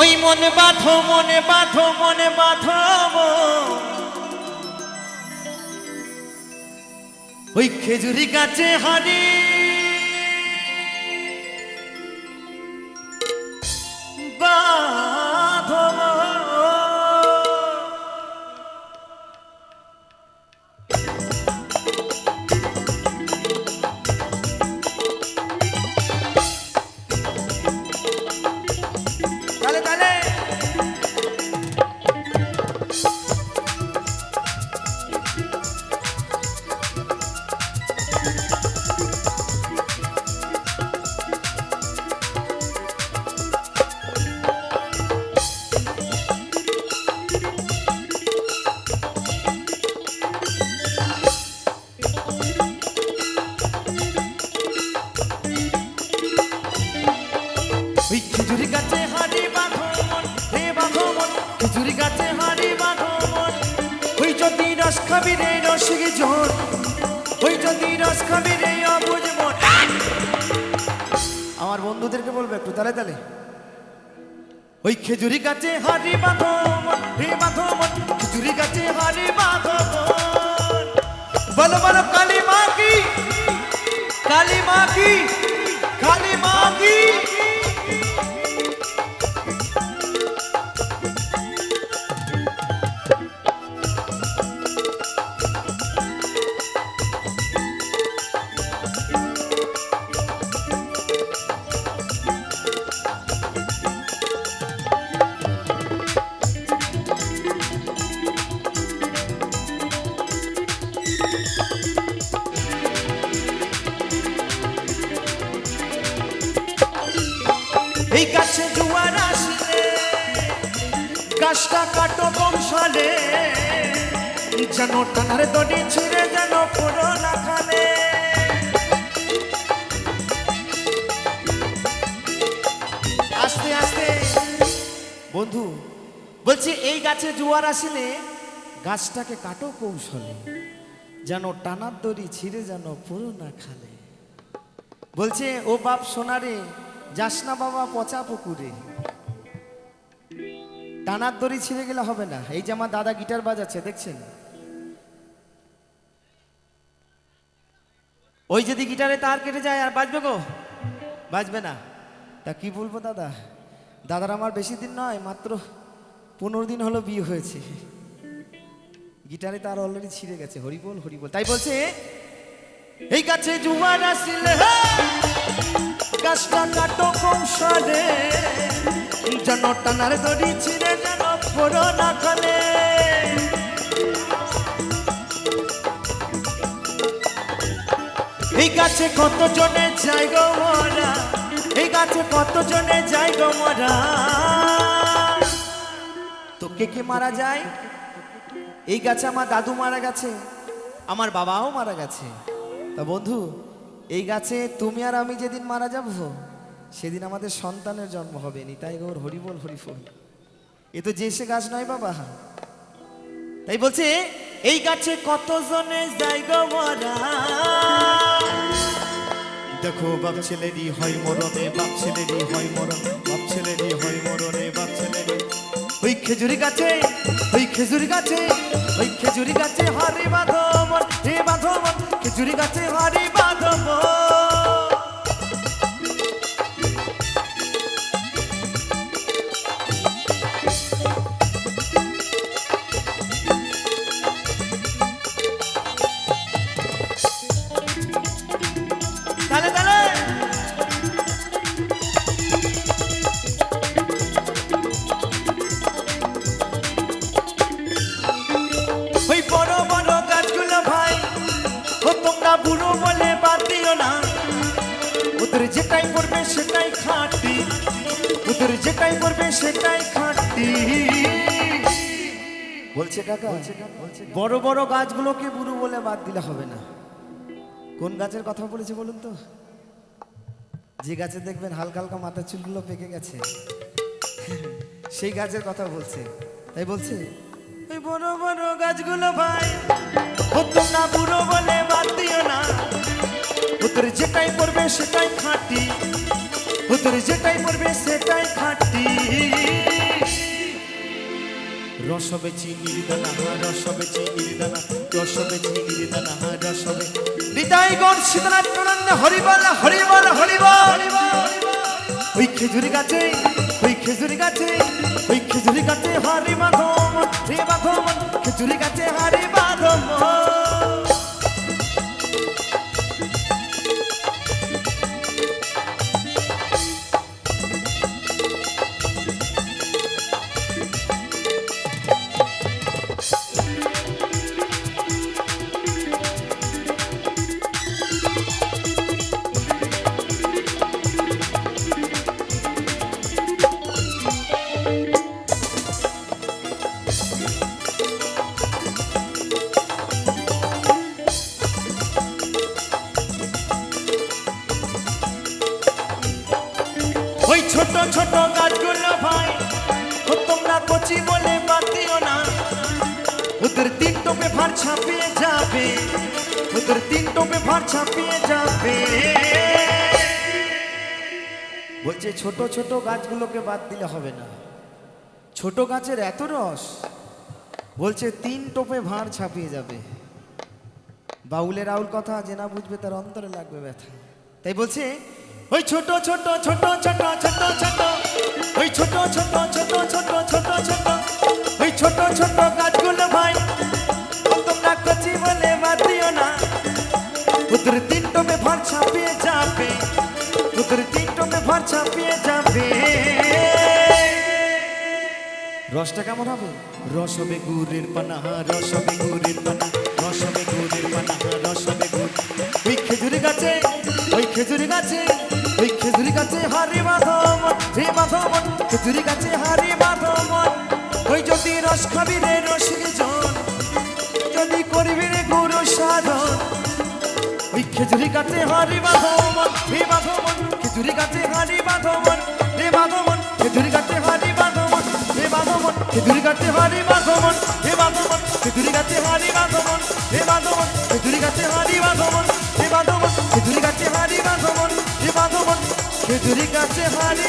ওই মনে বাঁধো মনে বাঁধো মনে বাঁধো ওই খেজুরি গাছে হারি যদি রস খাবি রে ওই যদি রস খাবি রে অবুঝ মন। আমার বন্ধুদেরকে বলবে একটু তালে তালে। ওই খেজুরি গাছে হাড়ি বাঁধো রে বাঁধো মন, খেজুরি গাছে হাড়ি বাঁধো বলো বলো, কালী মা কি? কালী মা কি? যেন টানার দড়ি ছিঁড়ে যেন পুরো না আস্তে আস্তে। বন্ধু, বলছি, এই গাছে জুয়ার আসলে গাছটাকে কাটো কৌশলে, যেন টানার দড়ি ছিঁড়ে যেন পুরো না খালে। বলছে, ও বাপ সোনারে, যাস না বাবা পচা পুকুরে। টানার দড়ি ছিঁড়ে গেলে হবে না। এই যে আমার দাদা গিটার বাজাচ্ছে, দেখছেন? ওই যদি গিটারে তার কেটে যায়, আর বাজবে গো? বাজবে না। তা কি বলব দাদা? দাদার আমার বেশি দিন নয়, মাত্র পনেরো দিন হলো বিয়ে হয়েছে। গিটারে তার অলরেডি ছিঁড়ে গেছে। হরিবল হরিবল। তাই বলছে, এই গাছে জুয়ার আসলে গাছটা কাটো কৌশলে যেন টানার দড়ি ছিঁড়ে যেন গাছে কত জনে যাই গো মরা? এই গাছে কত জনে যাই গো মরা? তো কে মারা যায়? এই গাছে আমার দাদু মারা গেছে, আমার বাবাও মারা গেছে। তা বন্ধু, এই গাছে তুমি আর আমি যেদিন মারা যাব, সেদিন আমাদের সন্তানের জন্ম হবে নি। নিতাই গৌর হরিবল হরিফল এ তো যে সে গাছ নয় বাবা। তাই বলছে, এই গাছে কতজনে যাই গো মরা? দেখো, বাপ ছেলেরই হয় মরণে বাপ ছেলেরই হয় মরণ, বাপ ছেলেরই হয় মরণে বাপ ছেলেরই। ওই খেজুরি গাছে, ওই খেজুরি গাছে, ওই খেজুরি গাছে হারে বাঁধবন হে বাঁধবন খেজুরি গাছে হারে যেটাই করবে সেটাই খাটি। ওদের যেটাই করবে সেটাই খাটি। বলছে কাকা, বড় বড় গাছগুলোকে বুড়ো বলে বাদ দিলে হবে না। কোন গাছের কথা বলেছে বলুন তো? যে গাছে দেখবেন হালকা হালকা মাথার চুলগুলো পেকে গেছে। সেই গাছের কথা বলছে। তাই বলছে? ওই বড় বড় গাছগুলো ভাই ও তোমরা বুড়ো বলে বাদ দিও না। ওদের যেটাই করবে সেটাই খাঁটি। ওদের যেটাই করবে সেটাই খাঁটি। রসবে চিনির দানা রসবে চিনির দানা রসবে চিনির দানা রসবে নিতাই গণ সীতানাথ প্রণন্দ হরিবল হরিবল হরিবল। ওই খেজুরি গাছে, ওই খেজুরি গাছে, ওই খেজুরি গাছে হারি মাধব হে মাধব খেজুরি গাছে হারি ছোট ছোট গাছগুলো ভাই, ও তোমরা কচি বলে বাদ না। ওদের তিন টোপে ভার ছাপিয়ে যাবে, ওদের তিন টোপে ভার ছাপিয়ে যাবে। বলছে, ছোট ছোট গাছগুলোকে বাদ দিলে হবে না। ছোট গাছের এত রস, বলছে, তিন টোপে ভাঁড় ছাপিয়ে যাবে। বাউলের আউল কথা যে না বুঝবে, তার অন্তরে লাগবে ব্যথা। তাই বলছে, ওই ছোট ছোট ছোট ছোট টোপে ছাপিয়ে যাবে। রসটা কেমন হবে? রস হবে গুড়ের পানা, রস হবে গুড়ের পানা, রস হবে গুড়ের পানা, রস হবে গুড়। ওই খেজুরি গাছে, ওই খেজুরি গাছে, ওই খেজুরি গাছে হারি মাধব রে মাধব খেজুরি গাছে হারি মাধব ওই যদি রস খাবি রে রসিক জন, যদি করবি রে গুরু সাধন। ওই খেজুরি গাছে হারি বাঁধবন হে বাঁধবন খেজুরি গাছে হারি বাঁধবন হে বাঁধবন খেজুরি গাছে হারি বাঁধবন হে বাঁধবন খেজুরি গাছে হারি বাঁধবন হে বাঁধবন খেজুরি গাছে হারি বাঁধবন হে বাঁধবন খেজুরি গাছে হারি বাঁধবন হে বাঁধবন খেজুরি গাছে হারি বাঁধবন হে বাঁধবন খেজুরি গাছে বাঁধবন